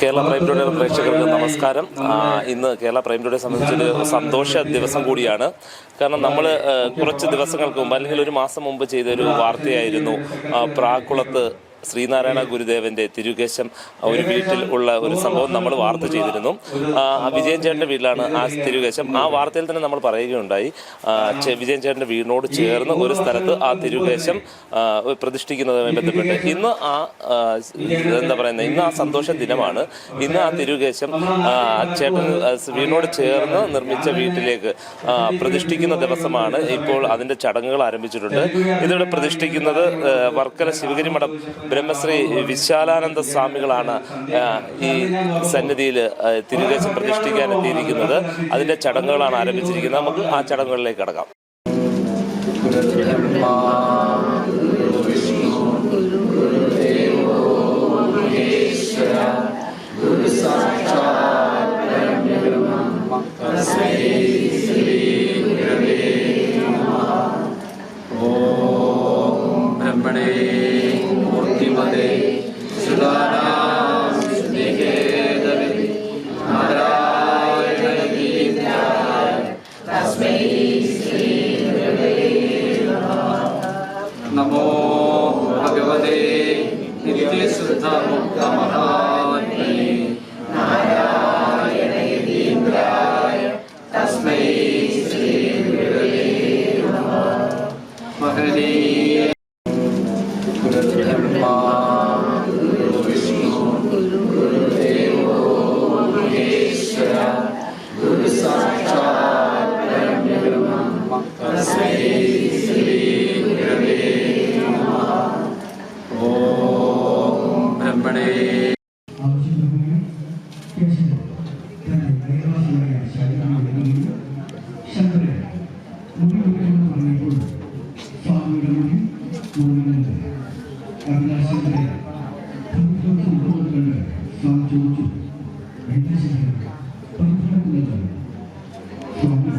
Kerala prime today പ്രേക്ഷകർക്ക് നമസ്കാരം. ഇന്ന് കേരള പ്രൈം ടുഡേ സംബന്ധിച്ചൊരു സന്തോഷ ദിവസം കൂടിയാണ്. കാരണം നമ്മൾ കുറച്ച് ദിവസങ്ങൾക്ക് മുമ്പ് അല്ലെങ്കിൽ ഒരു മാസം മുമ്പ് ചെയ്തൊരു വാർത്തയായിരുന്നു പ്രാക്കുളത്ത് ശ്രീനാരായണ ഗുരുദേവന്റെ തിരുകേശം ഒരു വീട്ടിൽ ഉള്ള ഒരു സംഭവം നമ്മൾ വാർത്ത ചെയ്തിരുന്നു. വിജയൻ ചേട്ടന്റെ വീട്ടിലാണ് ആ തിരുകേശം. ആ വാർത്തയിൽ തന്നെ നമ്മൾ പറയുകയുണ്ടായി. വിജയൻ ചേട്ടന്റെ വീടിനോട് ചേർന്ന് ഒരു സ്ഥലത്ത് ആ തിരുകേശം പ്രതിഷ്ഠിക്കുന്നതുമായി ബന്ധപ്പെട്ട് ഇന്ന് ആ എന്താ പറയുന്നത് ഇന്ന് ആ സന്തോഷ ദിനമാണ്. ഇന്ന് ആ തിരുകേശം ചേട്ടൻ വീടിനോട് ചേർന്ന് നിർമ്മിച്ച വീട്ടിലേക്ക് പ്രതിഷ്ഠിക്കുന്ന ദിവസമാണ്. ഇപ്പോൾ അതിന്റെ ചടങ്ങുകൾ ആരംഭിച്ചിട്ടുണ്ട്. ഇതിവിടെ പ്രതിഷ്ഠിക്കുന്നത് വർക്കല ശിവഗിരി മഠം ബ്രഹ്മശ്രീ വിശാലാനന്ദ സ്വാമികളാണ് ഈ സന്നിധിയിൽ തിരുവേശം പ്രതിഷ്ഠിക്കാൻ എത്തിയിരിക്കുന്നത്. അതിന്റെ ചടങ്ങുകളാണ് ആരംഭിച്ചിരിക്കുന്നത്. നമുക്ക് ആ ചടങ്ങുകളിലേക്ക് കടക്കാം. ഗുരു സാക്ഷാ പരബ്രഹ്മ തസ്മൈ നമോ ഭഗവതേ നിത്യശുദ്ധ മുക്ത മഹാത്മനെ തസ്മൈ ശ്രീ മഹനീ पूर्णनंद अविनाशी है भक्तों को बहुत गण सांचोच भेंटे से है पंथरा को लगा स्वामी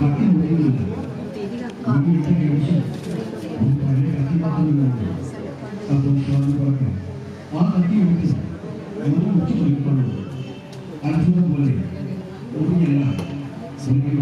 काफ़ी हो गई है अभी इतने कैसे भूताने काफ़ी बात में लगा अब हम स्वामी पर हैं आ अति होते मन उचित लिखा लो अर्जुन बोले ओ ये ना सुनिए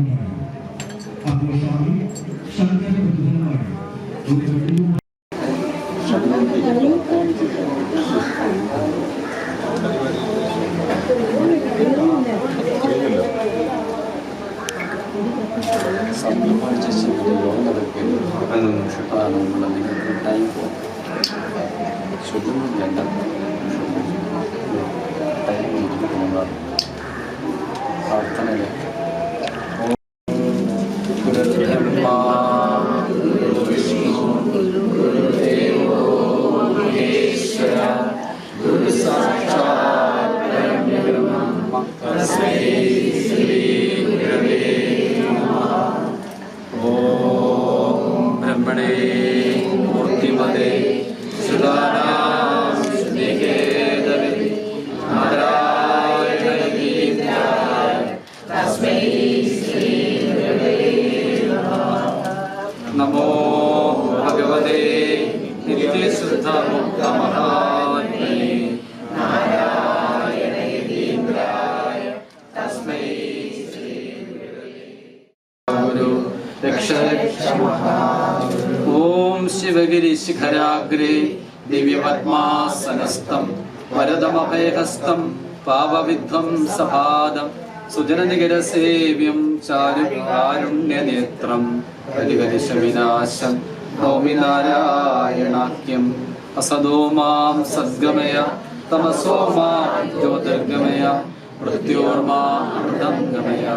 परब्रह्म ॐ शिवगिरिशिखराग्रे दिव्यपद्मासनस्थं वरदमभयहस्तं पावविध्वं सपादं सुजननिगरसेव्यं चारुकारुण्यनेत्रं कलिकलिशविनाशं नौमि नारायणाख्यम् असदो मां सद्गमय तमसो मां ज्योतिर्गमय मृत्योर्मां गमय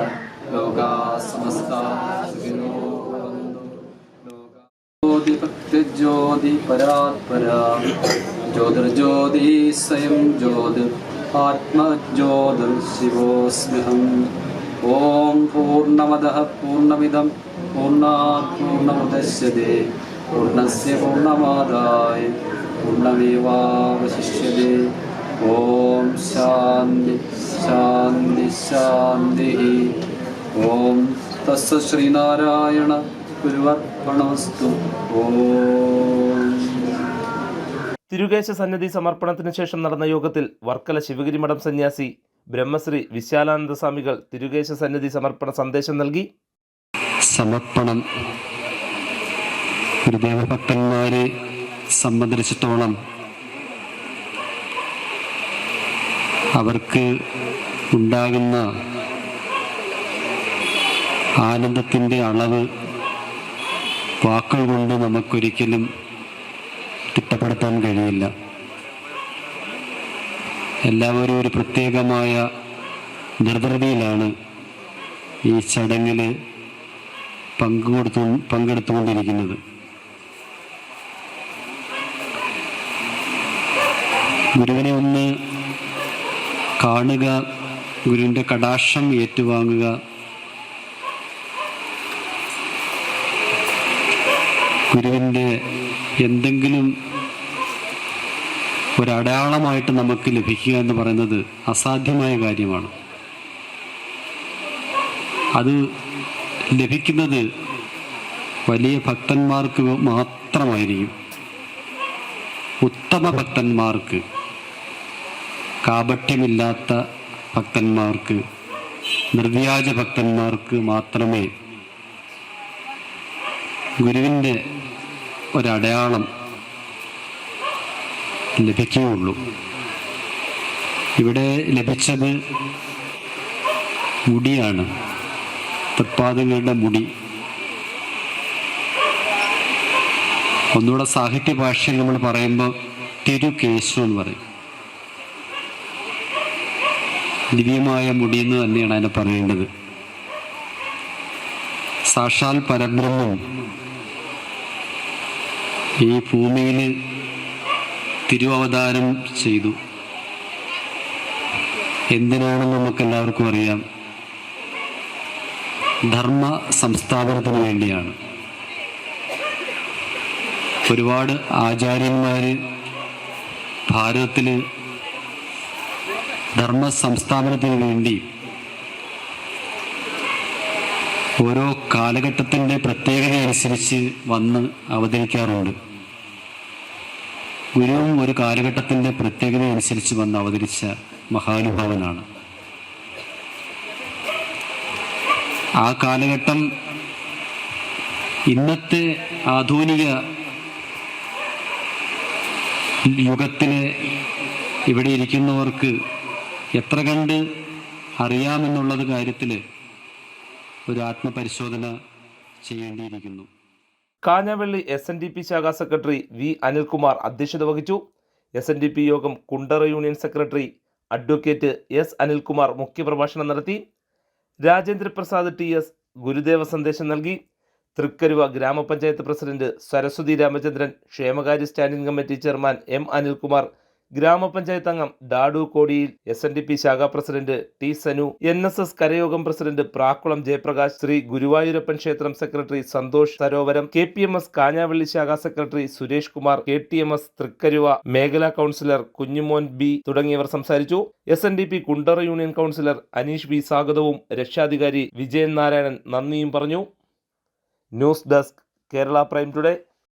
लोका ज्योति ज्योतिर्ज्योति स्वयं ज्योतिर् आत्मज्योतिर्शिवोऽस्म्यहम् ॐ पूर्णमदः पूर्णमिदं, पूर्णात् पूर्णमुदस्यते, पूर्णस्य पूर्णमादाय, पूर्णमेवावशिष्यते। ॐ शान्ति शान्ति, शान्तिः। ഓം തസ്സ ശ്രീനാരായണ ഗുരുവർപ്പണമസ്തു. ഓം. തിരുകേശ സന്നിധി സമർപ്പണത്തിന് ശേഷം നടന്ന യോഗത്തിൽ വർക്കല ശിവഗിരി മഠം സന്യാസി ബ്രഹ്മശ്രീ വിശാലാനന്ദ സ്വാമികൾ തിരുകേശ സന്നിധി സമർപ്പണ സന്ദേശം നൽകി. സമർപ്പണം. ഗുരുദേവഭക്തന്മാരെ സംബന്ധിച്ചിടത്തോളം അവർക്ക് ഉണ്ടാകുന്ന ആനന്ദത്തിന്റെ അളവ് വാക്കുകൾ കൊണ്ട് നമുക്കൊരിക്കലും തിട്ടപ്പെടുത്താൻ കഴിയില്ല. എല്ലാവരും ഒരു പ്രത്യേകമായ നിർവൃതിയിലാണ് ഈ ചടങ്ങിൽ പങ്കുകൊടുത്തു പങ്കെടുത്തുകൊണ്ടിരിക്കുന്നത്. ഗുരുവിനെ ഒന്ന് കാണുക ഗുരുവിന്റെ കടാക്ഷം ഏറ്റുവാങ്ങുക ഗുരുവിന്റെ എന്തെങ്കിലും ഒരടയാളമായിട്ട് നമുക്ക് ലഭിക്കുക എന്ന് പറയുന്നത് അസാധ്യമായ കാര്യമാണ്. അത് ലഭിക്കുന്നത് വലിയ ഭക്തന്മാർക്ക് മാത്രമായിരിക്കും. ഉത്തമ ഭക്തന്മാർക്ക് കാപട്യമില്ലാത്ത ഭക്തന്മാർക്ക് നിർവ്യാജ ഭക്തന്മാർക്ക് മാത്രമേ ഗുരുവിന്റെ ഒരടയാളം ലഭിക്കുകയുള്ളൂ. ഇവിടെ ലഭിച്ചത് മുടിയാണ്. തൃപ്പാദങ്ങളുടെ മുടി. ഒന്നുകൂടെ സാഹിത്യ ഭാഷയിൽ നമ്മൾ പറയുമ്പോൾ തിരുകേശു എന്ന് പറയും. ദിവ്യമായ മുടി എന്ന് തന്നെയാണ് അതിനെ പറയേണ്ടത്. സാക്ഷാൽ പരബ്രഹ്മം. ഈ ഭൂമിയിൽ തിരുവവതാരം ചെയ്തു. എന്തിനാണെന്ന് നമുക്കെല്ലാവർക്കും അറിയാം. ധർമ്മ സംസ്ഥാപനത്തിന് വേണ്ടിയാണ്. ഒരുപാട് ആചാര്യന്മാർ ഭാരതത്തിൽ ധർമ്മ സംസ്ഥാപനത്തിന് വേണ്ടി ഓരോ കാലഘട്ടത്തിന്റെ പ്രത്യേകത അനുസരിച്ച് വന്ന് അവതരിക്കാറുണ്ട്. ഗുരുവും ഒരു കാലഘട്ടത്തിന്റെ പ്രത്യേകത അനുസരിച്ച് വന്ന് അവതരിച്ച മഹാനുഭാവനാണ്. ആ കാലഘട്ടം ഇന്നത്തെ ആധുനിക യുഗത്തിലെ ഇവിടെ ഇരിക്കുന്നവർക്ക് എത്ര കണ്ട് അറിയാമെന്നുള്ളത് കാര്യത്തിൽ ഒരു ആത്മപരിശോധന ചെയ്യേണ്ടിയിരിക്കുന്നു. Kanjavalli S N D P ശാഖാ സെക്രട്ടറി വി അനിൽകുമാർ അധ്യക്ഷത വഹിച്ചു. എസ് എൻ ഡി പി യോഗം Kundara union secretary advocate S Anilkumar മുഖ്യപ്രഭാഷണം നടത്തി. രാജേന്ദ്ര പ്രസാദ് ടി എസ് ഗുരുദേവ സന്ദേശം നൽകി. തൃക്കരുവ ഗ്രാമപഞ്ചായത്ത് പ്രസിഡന്റ് സരസ്വതി രാമചന്ദ്രൻ ക്ഷേമകാര്യ standing committee chairman M Anilkumar ഗ്രാമപഞ്ചായത്ത് അംഗം ഡാഡു കോടിയിൽ എസ് എൻ ഡി പി ശാഖാ president T Sanu N S S കരയോഗം president Prakkulam Jayaprakash Sree Guruvayurappan ക്ഷേത്രം secretary Santhosh Sarovaram K P M S Kanjavalli ശാഖാ secretary Suresh Kumar K T M S Thrikkaruva മേഖലാ councillor Kunjumon B തുടങ്ങിയവർ സംസാരിച്ചു. S N D P Kundara union councillor Aneesh B സ്വാഗതവും രക്ഷാധികാരി വിജയൻ നാരായണൻ നന്ദിയും പറഞ്ഞു. News desk Kerala prime today.